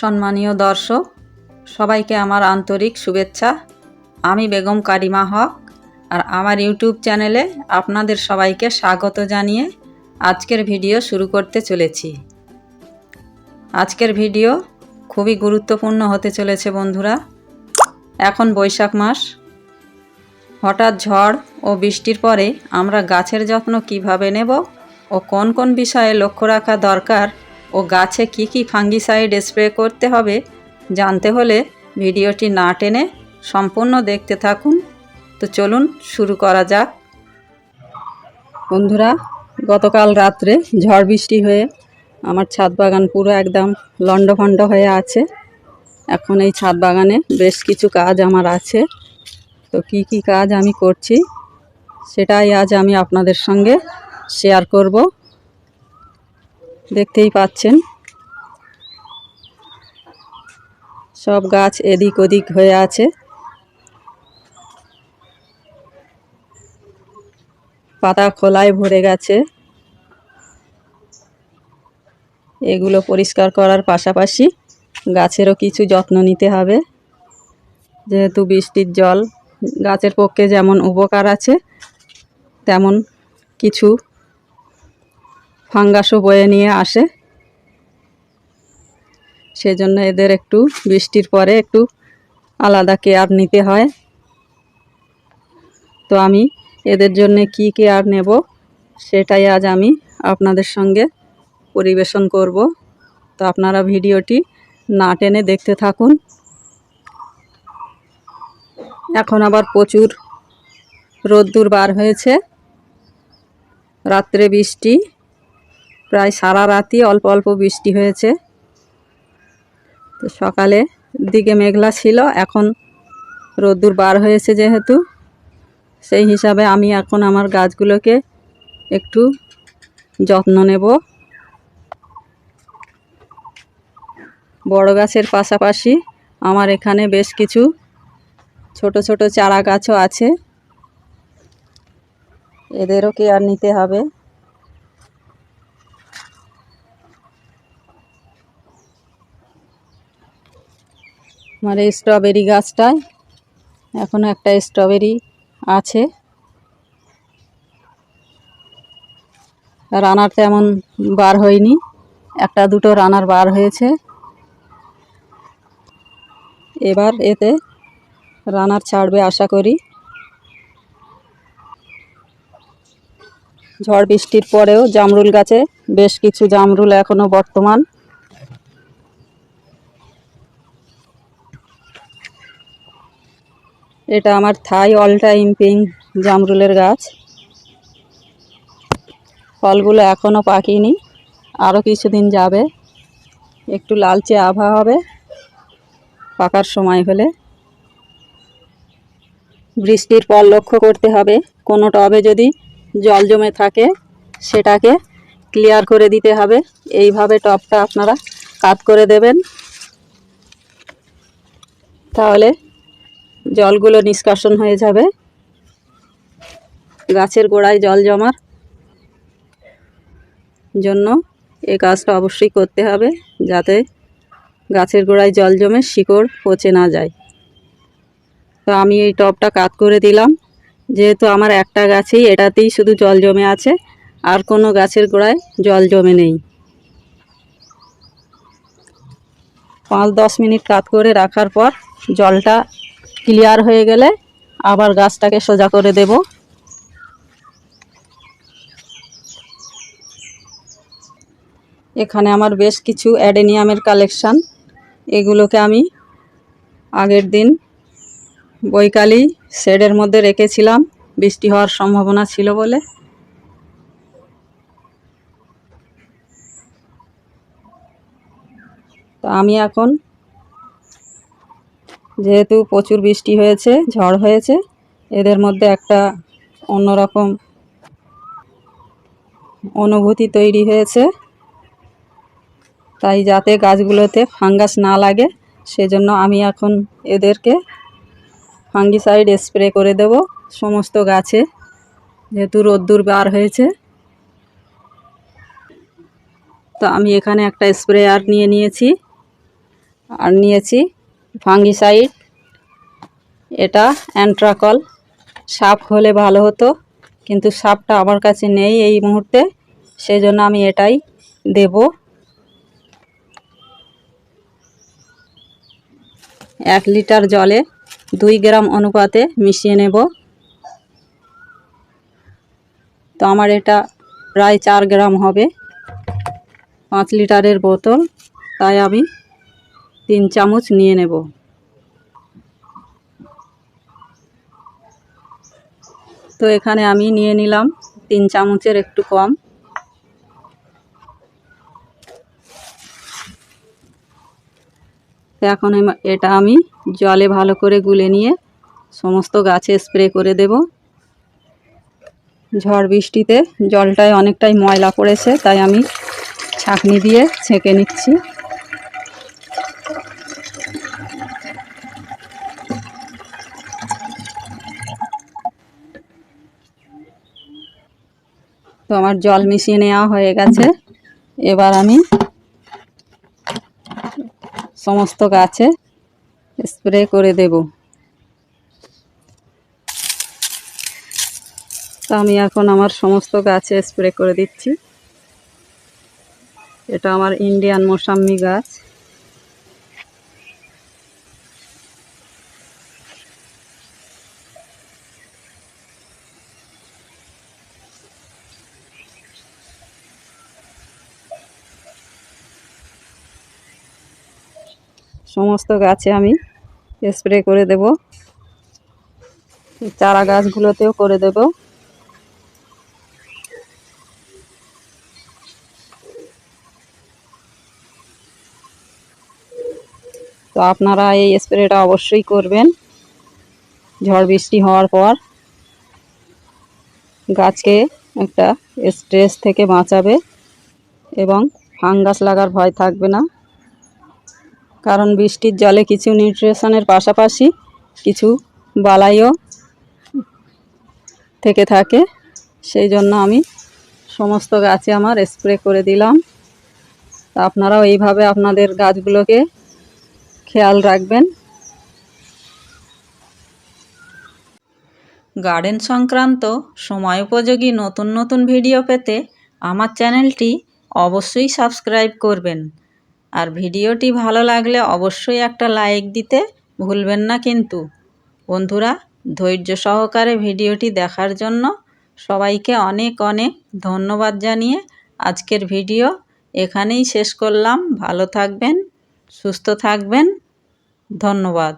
সম্মানীয় দর্শক, সবাইকে আমার আন্তরিক শুভেচ্ছা। আমি বেগম কারিমা হক আর আমার ইউটিউব চ্যানেলে আপনাদের সবাইকে স্বাগত জানিয়ে আজকের ভিডিও শুরু করতে চলেছি। আজকের ভিডিও খুবই গুরুত্বপূর্ণ হতে চলেছে বন্ধুরা। এখন বৈশাখ মাস। হঠাৎ ঝড় ও বৃষ্টির পরে আমরা গাছের যত্ন কীভাবে নেব ও কোন কোন বিষয়ে লক্ষ্য রাখা দরকার ও গাছে কি কি ফাঙ্গিসাইড স্প্রে করতে হবে জানতে হলে ভিডিওটি না টেনে সম্পূর্ণ দেখতে থাকুন। তো চলুন শুরু করা যাক। বন্ধুরা, গতকাল রাত্রে ঝড় বৃষ্টি হয়ে আমার ছাদ বাগান পুরো একদম লণ্ডভণ্ড হয়ে আছে। এখন এই ছাদ বাগানে বেশ কিছু কাজ আমার আছে। তো কি কি কাজ আমি করছি সেটাই আজ আমি আপনাদের সঙ্গে শেয়ার করব। দেখতেই পাচ্ছেন। সব গাছ এদিক ওদিক হয়ে আছে। পাতা খোলায় ভরে গেছে। এগুলো পরিষ্কার করার পাশাপাশি গাছেরও কিছু যত্ন নিতে হবে। যেহেতু বৃষ্টির জল গাছের পক্ষে যেমন উপকার আছে, তেমন কিছু ফাঙ্গাসও বয়ে নিয়ে আসে। সেজন্য এদের একটু বৃষ্টির পরে একটু আলাদা কেয়ার নিতে হয়। তো আমি এদের জন্য কি কেয়ার নেব সেটাই আজ আমি আপনাদের সঙ্গে পরিবেশন করব। তো আপনারা ভিডিওটি না টেনে দেখতে থাকুন। এখন আবার প্রচুর রোদ্দুর বার হয়েছে। রাত্রে বৃষ্টি। প্রায় সারা রাতই অল্প অল্প বৃষ্টি হয়েছে। তো সকালে দিকে মেঘলা ছিল, এখন রোদ্দুর বার হয়েছে যেহেতু। সেই হিসাবে আমি এখন আমার গাছগুলোকে একটু যত্ন নেব। বড় গাছের পাশাপাশি আমার এখানে বেশ কিছু ছোট ছোট চারা গাছও আছে। এদেরও কেয়ার নিতে হবে। আমার এই স্ট্রবেরি গাছটায়। এখনও একটা স্ট্রবেরি আছে। রানার তেমন বার হয়নি। একটা দুটো রানার বার হয়েছে। এবার এতে রানার ছাড়বে আশা করি। ঝড় বৃষ্টির পরেও জামরুল গাছে বেশ কিছু জামরুল এখনও বর্তমান। এটা আমার থাই অল টাইম পিঙ্ক জামরুলের গাছ। ফলগুলো এখনও পাকিনি আরও কিছুদিন যাবে। একটু লালচে আভা হবে, পাকার সময় হলে। বৃষ্টির পর লক্ষ্য করতে হবে, কোনো টবে যদি জল জমে থাকে, সেটাকে ক্লিয়ার করে দিতে হবে। এইভাবে টবটা আপনারা কাত করে দেবেন। তাহলে জলগুলো নিষ্কাশন হয়ে যাবে। গাছের গোড়ায় জল জমার জন্য এ কাজটা অবশ্যই করতে হবে, যাতে গাছের গোড়ায় জল জমে শিকড় পচে না যায়। তো আমি এই টবটা কাত করে দিলাম। যেহেতু আমার একটা গাছেই এটাতেই শুধু জল জমে আছে, আর কোনো গাছের গোড়ায় জল জমে নেই। পাঁচ দশ মিনিট কাত করে রাখার পর জলটা ক্লিয়ার হয়ে গেলে আবার গাছটাকে সোজা করে দেব। এখানে আমার বেশ কিছু অ্যাডেনিয়ামের কালেকশান। এগুলোকে আমি আগের দিন বৈকালি শেডের মধ্যে রেখেছিলাম। বৃষ্টি হওয়ার সম্ভাবনা ছিল বলে। তো আমি এখন যেহেতু প্রচুর বৃষ্টি হয়েছে, ঝড় হয়েছে, এদের মধ্যে একটা অন্যরকম অনুভূতি তৈরি হয়েছে। তাই যাতে গাছগুলোতে ফাঙ্গাস না লাগে, সেজন্য আমি এখন এদেরকে ফাঙ্গিসাইড স্প্রে করে দেব সমস্ত গাছে, যেহেতু রোদ্দুর বার হয়েছে। তো আমি এখানে একটা স্প্রেয়ার নিয়ে নিয়েছি, আর নিয়েছি ফাঙ্গিসাইড, এটা অ্যান্ট্রাকল। সাপ হলে ভালো হতো, কিন্তু সাপটা আমার কাছে নেই এই মুহূর্তে সেই জন্য আমি এটাই দেব। এক লিটার জলে দুই গ্রাম অনুপাতে মিশিয়ে নেব। তো আমার এটা প্রায় চার গ্রাম হবে, পাঁচ লিটারের বোতল, তাই আমি তিন চামচ নিয়ে নেব। তো এখানে আমি নিয়ে নিলাম তিন চামচের একটু কম। এখন এটা আমি জলে ভালো করে গুলে নিয়ে সমস্ত গাছে স্প্রে করে দেব। ঝড় বৃষ্টিতে জলটায় অনেকটাই ময়লা পড়েছে, তাই আমি ছাঁকনি দিয়ে ছেঁকে নিচ্ছি। তো আমার জল মিশিয়ে নেওয়া হয়ে গেছে। এবার আমি সমস্ত গাছে স্প্রে করে দেব। তো আমি এখন আমার সমস্ত গাছে স্প্রে করে দিচ্ছি। এটা আমার ইন্ডিয়ান মোসাম্মি গাছ। সমস্ত গাছে আমি স্প্রে করে দেব। চারা গাছগুলোতেও করে দেব। তো আপনারা এই স্প্রেটা অবশ্যই করবেন। ঝড় বৃষ্টি হওয়ার পর গাছকে একটা স্ট্রেস থেকে বাঁচাবে এবং ফাঙ্গাস লাগার ভয় থাকবে না। কারণ বৃষ্টির জলে কিছু নিউট্রিশনের পাশাপাশি কিছু বালাইও থেকে থাকে। সেই জন্য আমি সমস্ত গাছে আমার স্প্রে করে দিলাম। তা আপনারাও এইভাবে আপনাদের গাছগুলোকে খেয়াল রাখবেন। গার্ডেন সংক্রান্ত সময় উপযোগী নতুন নতুন ভিডিও পেতে আমার চ্যানেলটি অবশ্যই সাবস্ক্রাইব করবেন। আর ভিডিওটি ভালো লাগলে অবশ্যই একটা লাইক দিতে ভুলবেন না কিন্তু। বন্ধুরা, ধৈর্য সহকারে ভিডিওটি দেখার জন্য সবাইকে অনেক অনেক ধন্যবাদ জানিয়ে আজকের ভিডিও এখানেই শেষ করলাম। ভালো থাকবেন, সুস্থ থাকবেন। ধন্যবাদ।